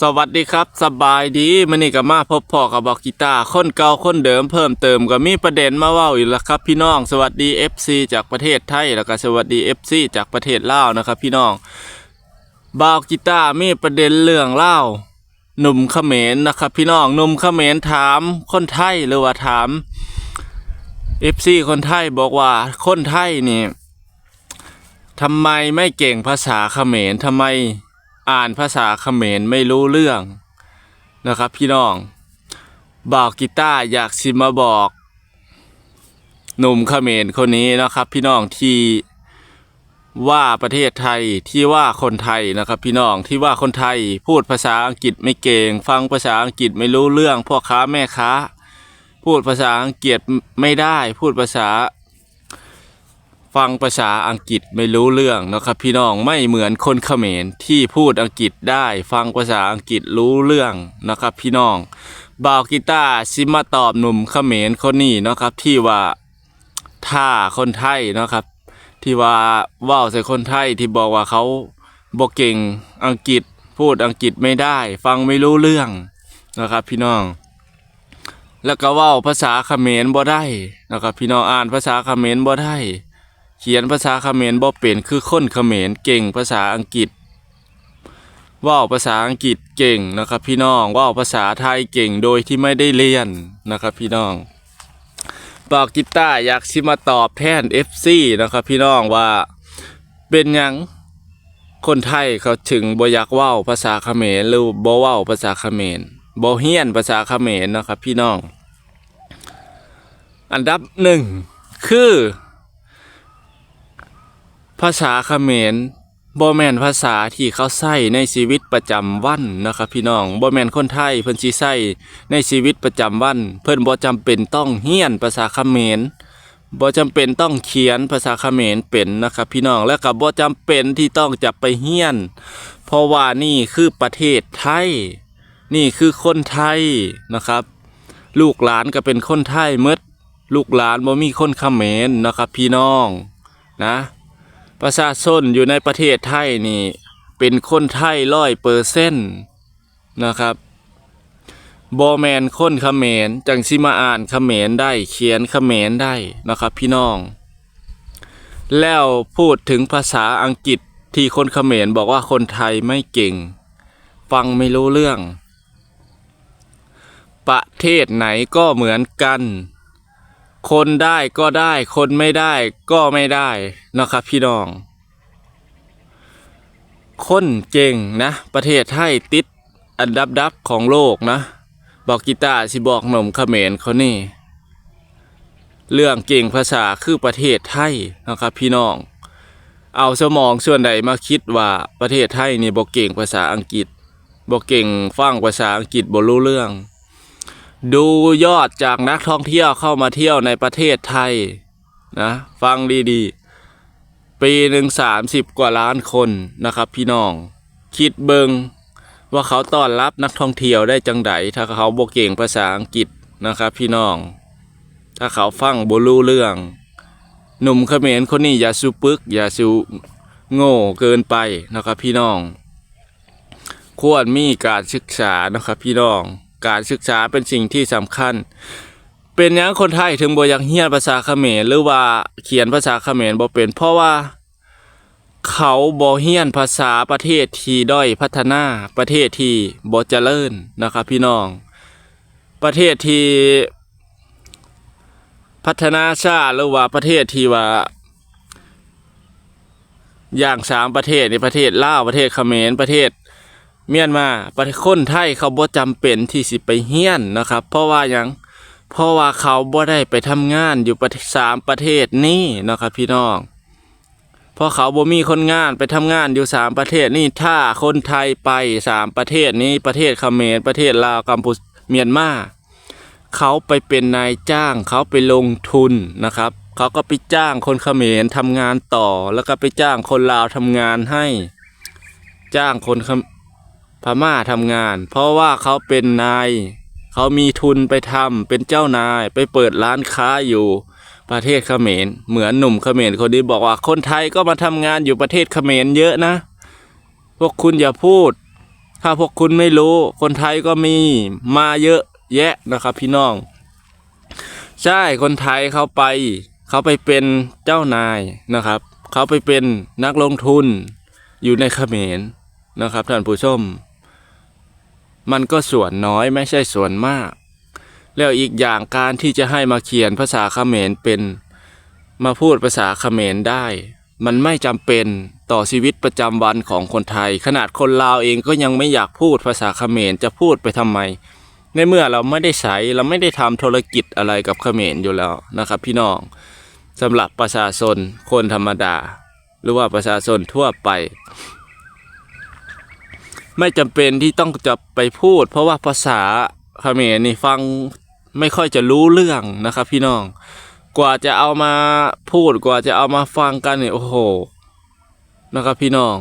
สวัสดีครับสบายดีมันนี่ก็มาพบพ่อกับบอกกีตาร์คนเก่าคนเดิมเพิ่มเติมก็มีประเด็นมาเว้าอีกแล้วครับ พี่น้องสวัสดี FC จากประเทศไทยแล้วก็สวัสดี FC จากประเทศลาวนะครับ พี่น้องบาวกีตาร์มีประเด็นเรื่องเล่าหนุ่มเขมรนะครับ พี่น้องหนุ่มเขมรถามคนไทยหรือว่าถาม FC คนไทยบอกว่าคนไทยนี่ทำไมไม่เก่งภาษาเขมรทำไม อ่านภาษาเขมรไม่รู้เรื่องนะครับ พี่น้องบอกกีตาร์อยากสิมาบอกหนุ่มเขมรคนนี้นะครับ พี่น้องที่ว่าประเทศไทยที่ว่าคนไทยนะครับ พี่น้องที่ว่าคนไทยพูดภาษาอังกฤษไม่เก่ง ฟังภาษาอังกฤษไม่รู้เรื่องพ่อค้าแม่ค้า พูดภาษาอังกฤษไม่ได้ พูดภาษา ฟังภาษาอังกฤษไม่รู้เรื่องนะครับพี่น้องไม่เหมือนคนเขมรที่พูดอังกฤษได้ ฟังภาษาอังกฤษรู้เรื่องนะครับพี่น้องบาวกีตาร์ซิมาตอบหนุ่มเขมรคนนี้นะครับที่ว่าท่าคนไทยนะครับ ที่ว่าว่าวใส่คนไทยที่บอกว่าเขาบอกเก่งอังกฤษพูดอังกฤษไม่ได้ ฟังไม่รู้เรื่องนะครับพี่น้อง แล้วก็ว่าภาษาเขมรบ่ได้นะครับพี่น้องอ่านภาษาเขมรบ่ได้ เขียนภาษาเขมรบ่เป็นคือคนเขมรเก่งภาษาอังกฤษว่าภาษาอังกฤษเก่งนะครับ พี่น้องว่าภาษาไทยเก่งโดยที่ไม่ได้เรียนนะครับพี่น้องบอกกีตาอยากชิมาตอบแทน FC นะครับพี่น้องว่าเป็นยังคนไทยเขาถึงบ่อยากว้าภาษาเขมรหรือบ่เว้าภาษาเขมรบ่เฮียนภาษาเขมรนะครับพี่น้อง อันดับหนึ่งคือ ภาษาเขมรบ่แม่นภาษาที่เขาใช้ในชีวิตประจำวันนะครับพี่น้องบ่แม่นคนไทยเพิ่นสิใช้ในชีวิตประจำวัน เพิ่นบ่จำเป็นต้องเฮียนภาษาเขมรบ่จำเป็นต้องเขียนภาษาเขมรเป็นนะครับพี่น้องและก็บ่จำเป็นที่ต้องจะไปเฮียน เพราะว่านี่คือประเทศไทย นี่คือคนไทยนะครับ ลูกหลานก็เป็นคนไทยหมดลูกหลานบ่มีคนเขมรนะครับพี่น้องนะ ประชาชนอยู่ในประเทศไทยนี่เป็นคนไทยร้อยเปอร์เซ็นต์นะครับบอแมนคนเขมรจังสิมาอ่านเขมรได้เขียนเขมรได้นะครับพี่น้อง แล้วพูดถึงภาษาอังกฤษที่คนเขมรบอกว่าคนไทยไม่เก่ง ฟังไม่รู้เรื่อง ประเทศไหนก็เหมือนกัน คนได้ก็ได้ คนไม่ได้ก็ไม่ได้นะครับพี่น้อง คนเก่งนะ ประเทศไทยติดอันดับดับของโลกนะ บอกกีตาร์สิบอกหนุ่มเขมรเขานี่ เรื่องเก่งภาษาคือประเทศไทยนะครับพี่น้อง เอาสมองส่วนใดมาคิดว่าประเทศไทยนี่บอกเก่งภาษาอังกฤษบอกเก่งฟังภาษาอังกฤษบ่รู้เรื่อง ดูยอดจากนักท่องเที่ยวเข้ามาเที่ยวในประเทศไทยนะฟังดีๆ ปีหนึ่งสามสิบกว่าล้านคนนะครับ พี่น้อง คิดเบิงว่าเขาต้อนรับนักท่องเที่ยวได้จังไดถ้าเขาบ่เก่งภาษาอังกฤษนะครับ พี่น้อง ถ้าเขาฟังบ่รู้เรื่อง หนุ่มเขมรคนนี้อย่าสูปึก อย่าสูโง่เกินไปนะครับ พี่น้อง ควรมีการศึกษานะครับ พี่น้อง การศึกษาเป็นสิ่งที่สำคัญ เป็นหยังคนไทยถึงบ่อยากเรียนภาษาเขมรหรือว่าเขียนภาษาเขมรบ่เป็น เพราะว่าเขาบ่เรียนภาษาประเทศที่ด้อยพัฒนาประเทศที่บ่เจริญนะครับพี่น้อง ประเทศที่พัฒนาช้าหรือว่าประเทศที่ว่า อย่างสามประเทศในประเทศลาวประเทศเขมรประเทศ เมียนมาประเทศคนไทยเขาบ่จำเป็นที่สิไปเฮียนนะครับ เพราะว่ายังเพราะว่าเขาบ่ได้ไปทำงานอยู่ประเทศสามประเทศนี้นะครับพี่น้องเพราะเขาบ่มีคนงานไปทำงานอยู่สามประเทศนี่ถ้าคนไทยไปสามประเทศนี้ประเทศเขมรประเทศลาวกัมพูชาเมียนมาเขาไปเป็นนายจ้างเขาไปลงทุนนะครับ เขาก็ไปจ้างคนเขมรทำงานต่อ แล้วก็ไปจ้างคนลาวทำงานให้ จ้างคนเขม พม่าทำงาน เพราะว่าเขาเป็นนาย เขามีทุนไปทำเป็นเจ้านายไปเปิดร้านค้าอยู่ประเทศเขมร เหมือนหนุ่มเขมรคนนี้บอกว่าคนไทยก็มาทำงานอยู่ประเทศเขมรเยอะนะ พวกคุณอย่าพูด ถ้าพวกคุณไม่รู้ คนไทยก็มีมาเยอะแยะนะครับพี่น้อง ใช่คนไทยเขาไป เขาไปเป็นเจ้านายนะครับ เขาไปเป็นนักลงทุนอยู่ในเขมรนะครับท่านผู้ชม มันก็ส่วนน้อยไม่ใช่ส่วนมาก แล้วอีกอย่างการที่จะให้มาเขียนภาษาเขมรเป็น มาพูดภาษาเขมรได้ มันไม่จำเป็นต่อชีวิตประจำวันของคนไทย ขนาดคนลาวเองก็ยังไม่อยากพูดภาษาเขมรจะพูดไปทำไม ในเมื่อเราไม่ได้ใช้เราไม่ได้ทำธุรกิจอะไรกับเขมรอยู่แล้วนะครับ พี่น้องสำหรับประชาชนคนธรรมดา หรือว่าประชาชนทั่วไป ไม่จำเป็นที่ต้องจะไปพูด เพราะว่าภาษาเขมรนี่ฟังไม่ค่อยจะรู้เรื่องนะครับ พี่น้อง กว่าจะเอามาพูดกว่าจะเอามาฟังกันเนี่ยโอ้โหนะครับ พี่น้อง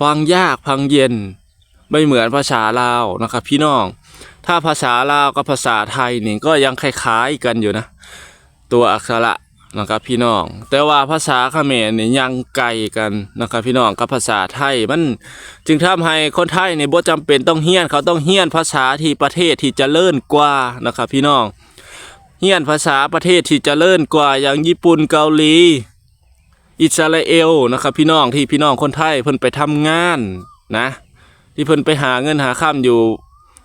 ฟังยากฟังเย็น ไม่เหมือนภาษาลาวนะครับ พี่น้อง ถ้าภาษาลาวกับภาษาไทยนี่ก็ยังคล้ายๆกันอยู่นะ ตัวอักษระ นะครับพี่น้อง แต่ว่าภาษาเขมรนี่ยยังไกลกันนะครับพี่น้องกับภาษาไทยมันจึงทำให้คนไทยในบ่จำเป็นต้องเฮียนเขาต้องเฮียนภาษาที่ประเทศที่จเจริญกว่านะครับพี่น้องเฮียนภาษาประเทศที่จเจริญกว่าอย่างญี่ปุ่นเกาหลี อิสราเอลนะครับพี่น้องที่พี่น้องคนไทยเพิ่นไปทำงานนะ ที่เพิ่นไปหาเงินหาข้ามอยู่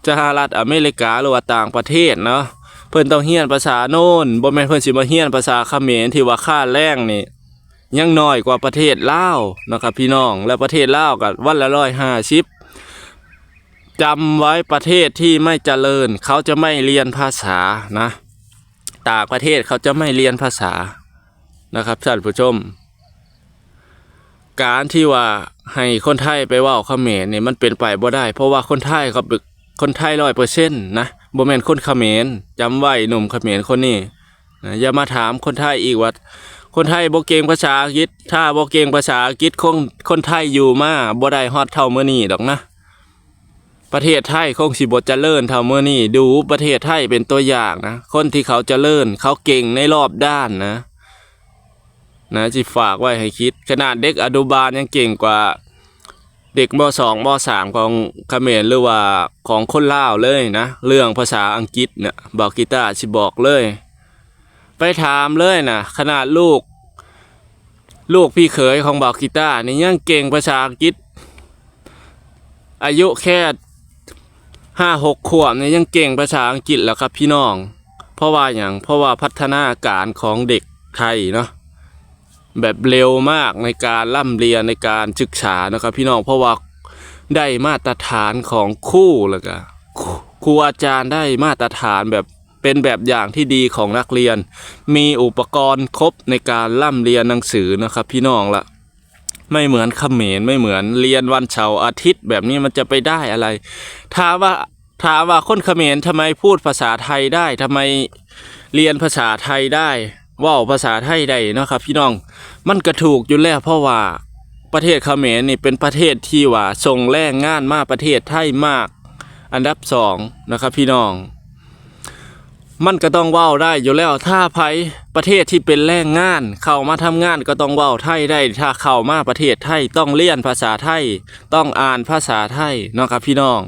สหรัฐอเมริกาหรือว่าต่างประเทศเนาะ เพิ่นต้องเฮียนภาษาโน่นบ่แม่นเพิ่นสิมาเฮียนภาษาเขมรที่ว่าค่าแรงนี่ยังน้อยกว่าประเทศลาวนะครับพี่น้องและประเทศลาวก็วันละร้อยห้าสิบจำไว้ประเทศที่ไม่เจริญ เขาจะไม่เรียนภาษานะต่างประเทศเขาจะไม่เรียนภาษานะครับท่านผู้ชม การที่ว่าให้คนไทยไปว่าเขมรเนี่ยมันเป็นไปบ่ได้ เพราะว่าคนไทยเขาเป็นคนไทยร้อยเปอร์เซ็นต์นะ บ่แม่นคนเขมรจำไว้หนุ่มเขมรคนนี้นะอย่ามาถามคนไทยอีกว่า คนไทยบ่เก่งภาษาอังกฤษถ้าบ่เก่งภาษาอังกฤษคงคนไทยอยู่มาบ่ได้ฮอดเท่ามื้อนี้ดอกนะ ประเทศไทยคงสิบ่เจริญเท่ามื้อนี้ดูประเทศไทยเป็นตัวอย่างนะ คนที่เขาเจริญเขาเก่งในรอบด้านนะ นะจิฝากไว้ให้คิด ขนาดเด็กอนุบาลยังเก่งกว่า เด็กมสองมสามของเขมรหรือว่าของคนลาวเลยนะ เรื่องภาษาอังกฤษเนี่ยบอกกีตาร์สิบอกเลย ไปถามเลยนะขนาดลูก ลูกพี่เขยของบอกกีตาร์นี่ยังเก่งภาษาอังกฤษ อายุแค่ห้าหกขวบเนี่ยยังเก่งภาษาอังกฤษแล้วครับพี่น้อง เพราะว่าอย่างเพราะว่าพัฒนาการของเด็กไทยเนาะ แบบเร็วมากในการร่ำเรียนในการศึกษานะครับ พี่น้องเพราะว่าได้มาตรฐานของคู่แล้วก็ครูอาจารย์ได้มาตรฐานแบบเป็นแบบอย่างที่ดีของนักเรียน มีอุปกรณ์ครบในการร่ำเรียนหนังสือนะครับ พี่น้องละไม่เหมือนเขมรไม่เหมือนเรียนวันเสาร์อาทิตย์แบบนี้มันจะไปได้อะไรถามว่าถามว่าคนเขมรทำไมพูดภาษาไทยได้ทำไมเรียนภาษาไทยได้ ว่าภาษาไทยได้เนาะครับ พี่น้องมันก็ถูกอยู่แล้วเพราะว่าประเทศเขมรนี่เป็นประเทศที่ว่าส่งแรงงานมาประเทศไทยมาก อันดับสองนะครับ พี่น้อง มันก็ต้องว้าได้อยู่แล้วถ้าไผประเทศที่เป็นแรงงาน เข้ามาทำงานก็ต้องว้าไทยได้ ถ้าเข้ามาประเทศไทยต้องเรียนภาษาไทย ต้องอ่านภาษาไทยเนาะครับพี่น้อง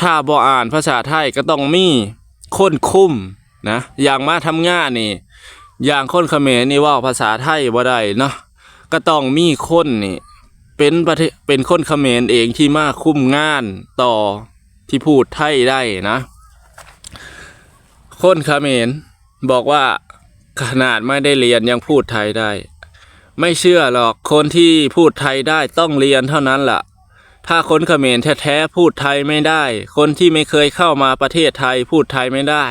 ถ้าบ่อ่านภาษาไทยก็ต้องมีคนคุ้ม นะอย่างมาทำงานนี่ อย่างคนเขมรนี่ว่าภาษาไทยบ่ได้เนาะก็ต้องมีคนนี่ เป็นประเทศเป็นคนเขมรเองที่มาคุ้มงานต่อที่พูดไทยได้นะ คนเขมรบอกว่าขนาดไม่ได้เรียนยังพูดไทยได้ ไม่เชื่อหรอกคนที่พูดไทยได้ต้องเรียนเท่านั้นล่ะ ถ้าคนเขมรแท้ๆพูดไทยไม่ได้ คนที่ไม่เคยเข้ามาประเทศไทยพูดไทยไม่ได้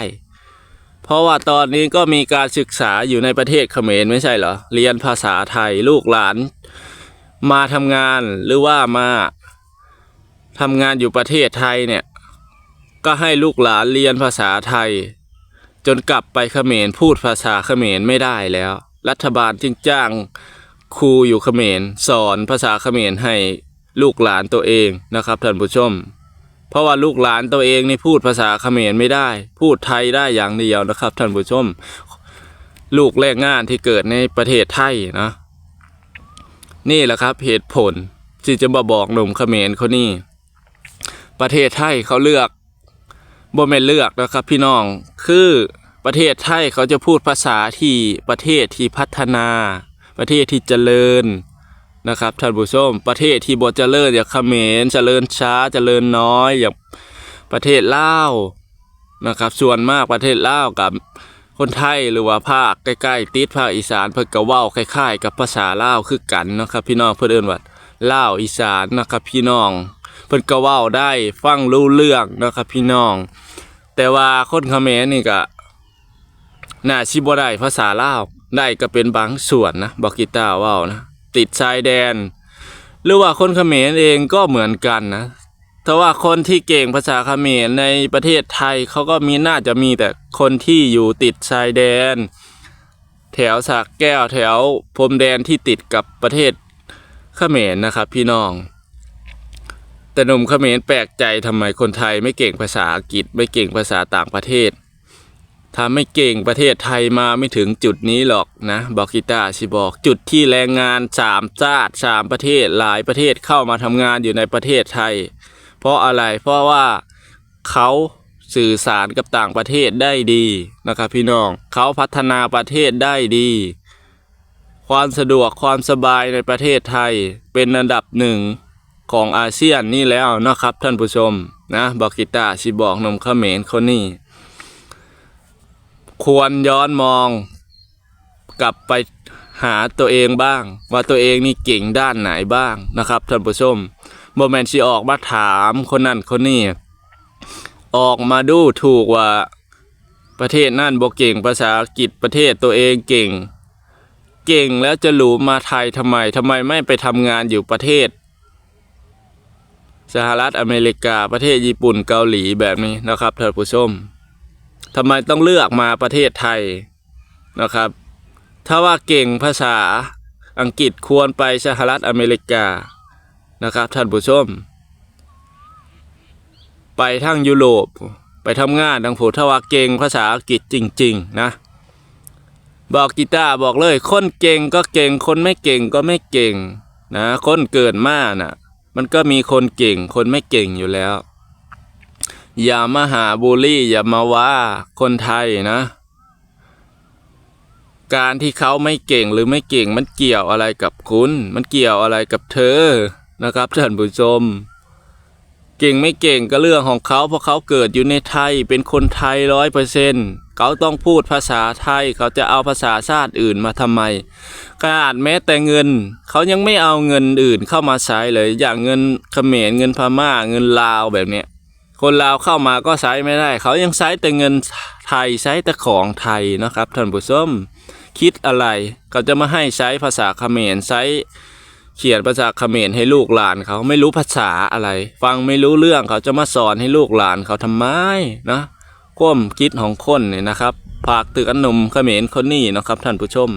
ราะว่าตอนนี้ก็มีการศึกษาอยู่ในประเทศเขมรไม่ใช่เหรอ เรียนภาษาไทยลูกหลาน มาทำงานหรือว่ามาทำงานอยู่ประเทศไทยเนี่ย ก็ให้ลูกหลานเรียนภาษาไทย จนกลับไปเขมรพูดภาษาเขมรไม่ได้แล้ว รัฐบาลจึงจ้างครูอยู่เขมรสอนภาษาเขมรให้ลูกหลานตัวเองนะครับท่านผู้ชม เพราะว่าลูกหลานตัวเองนี่พูดภาษาเขมรไม่ได้ พูดไทยได้อย่างเดียวนะครับท่านผู้ชม ลูกแรงงานที่เกิดในประเทศไทยนะ นี่แหละครับเหตุผลที่จะมาบอกหนุ่มเขมรคนนี้ประเทศไทยเขาเลือกบ่แม่นเลือกนะครับ พี่น้องคือประเทศไทยเขาจะพูดภาษาที่ประเทศที่พัฒนา ประเทศที่เจริญ นะครับท่านผู้ชมประเทศที่บ่เจริญอย่างเขมรเจริญช้าเจริญน้อยอย่างประเทศลาวนะครับ ส่วนมากประเทศลาวกับคนไทยหรือว่าภาคใกล้ๆติดภาคอีสานเพิ่นก็เว้าคล้ายๆ กับภาษาลาวคือกันนะครับ พี่น้องเพิ่นเอิ้นว่าลาวอีสานนะครับพี่น้องเพิ่นก็เว้าได้ฟังรู้เรื่องนะครับพี่น้อง แต่ว่าคนเขมรนี่ก็น่าสิบ่ได้ภาษาลาวได้ก็เป็นบางส่วนนะบอกกีตาร์ว้านะ ติดชายแดน หรือว่าคนเขมรเองก็เหมือนกันนะแต่ว่าคนที่เก่งภาษาเขมรในประเทศไทยเขาก็มีน่าจะมีแต่คนที่อยู่ติดชายแดน แถวสากแก้วแถวพรมแดนที่ติดกับประเทศเขมรนะครับพี่น้อง แต่หนุ่มเขมรแปลกใจทำไมคนไทยไม่เก่งภาษาอังกฤษไม่เก่งภาษาต่างประเทศ ถ้าไม่เก่งประเทศไทยมาไม่ถึงจุดนี้หรอกนะบอกกีตาชิบอกจุดที่แรงงานสามชาติสามประเทศหลายประเทศเข้ามาทำงานอยู่ในประเทศไทย เพราะอะไรเพราะว่าเขาสื่อสารกับต่างประเทศได้ดีนะครับพี่น้องเขาพัฒนาประเทศได้ดี ความสะดวกความสบายในประเทศไทยเป็นอันดับหนึ่งของอาเซียนนี่แล้วนะครับท่านผู้ชมนะบอกกิตาชิบอกนมเขมรคนนี้ ควรย้อนมอง กลับไปหาตัวเองบ้าง ว่าตัวเองนี่เก่งด้านไหนบ้างนะครับท่านผู้ชมโมแมนต์ชีออกมาถามคนนั้นคนนี้ออกมาดูถูกว่าประเทศนั่นบอกเก่งภาษาอังกฤษประเทศตัวเองเก่ง เก่งแล้วจะหลูมาไทยทำไมทำไมไม่ไปทำงานอยู่ประเทศ สหรัฐอเมริกาประเทศญี่ปุ่นเกาหลีแบบนี้นะครับท่านผู้ชม ทำไมต้องเลือกมาประเทศไทยนะครับ ถ้าว่าเก่งภาษาอังกฤษควรไปสหรัฐอเมริกานะครับท่านผู้ชม ไปทั้งยุโรปไปทำงานทางผู้ถ้าว่าเก่งภาษาอังกฤษจริง ๆ นะ บอกกีตาร์บอกเลย คนเก่งก็เก่ง คนไม่เก่งก็ไม่เก่งนะคนเกิดมาน่ะ มันก็มีคนเก่ง คนไม่เก่งอยู่แล้ว อย่ามาหาบูลลี่อย่ามาว่าคนไทยนะ การที่เขาไม่เก่งหรือไม่เก่งมันเกี่ยวอะไรกับคุณ มันเกี่ยวอะไรกับเธอนะครับท่านผู้ชม เก่งไม่เก่งก็เรื่องของเขาเพราะเขาเกิดอยู่ในไทยเป็นคนไทยร้อยเปอร์เซนต์เขาต้องพูดภาษาไทยเขาจะเอาภาษาชาติอื่นมาทำไมขนาดแม้แต่เงิน เขายังไม่เอาเงินอื่นเข้ามาใช้เลย อย่างเงินเขมรเงินพม่าเงินลาวแบบเนี้ย คนลาวเข้ามาก็ใช้ไม่ได้ เขายังใช้แต่เงินไทยใช้แต่ของไทยนะครับท่านผู้ชมคิดอะไรเขาจะมาให้ใช้ภาษาเขมรใช้เขียนภาษาเขมรให้ลูกหลานเขาไม่รู้ภาษาอะไร ฟังไม่รู้เรื่องเขาจะมาสอนให้ลูกหลานเขาทำไมนะก้มคิดของคนเนี่ยนะครับฝากตึกอนหนมเขมรคนนี้นะครับท่านผู้ชม